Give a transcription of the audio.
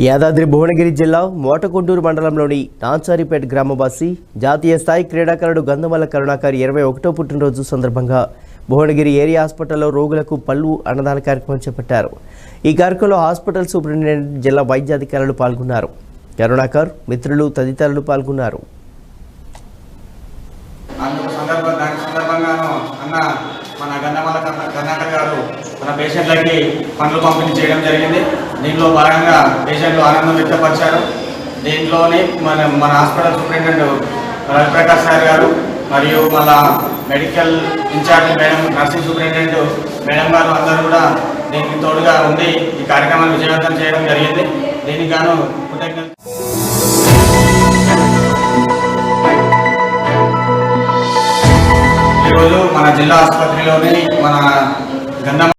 యాదాద్రి భువనగిరి జిల్లా మోటకొండూరు మండలంలోని నాంచారిపేట గ్రామవాసి జాతీయ స్థాయి క్రీడాకారుడు గంధమల్ల కరుణాకర్ ఇరవై ఒకటో పుట్టినరోజు సందర్భంగా భువనగిరి ఏరియా హాస్పిటల్లో రోగులకు పళ్ళు అన్నదాన కార్యక్రమం చేపట్టారు. ఈ కార్యక్రమంలో హాస్పిటల్ సూపరింటెండెంట్ జిల్లా వైద్యాధికారులు పాల్గొన్నారు. కరుణాకర్ మిత్రులు తదితరులు పాల్గొన్నారు. మన గారు మన పేషెంట్లకి పనులు పంపిణీ చేయడం జరిగింది. దీంట్లో భాగంగా పేషెంట్లు ఆనందం వ్యక్తపరిచారు. దీంట్లోని మన మన హాస్పిటల్ సూపరింటెండెంట్ రవిప్రకాష్ సార్ గారు మరియు మళ్ళా medical incharge madam nursing superintendent madam గారు అందరూ కూడా దీనికి తోడుగా ఉండి ఈ కార్యక్రమాన్ని విజయవంతం చేయడం జరిగింది. దీనికి గాను కృతజ్ఞత ఈరోజు మన జిల్లా ఆసుపత్రిలోని మన గంధం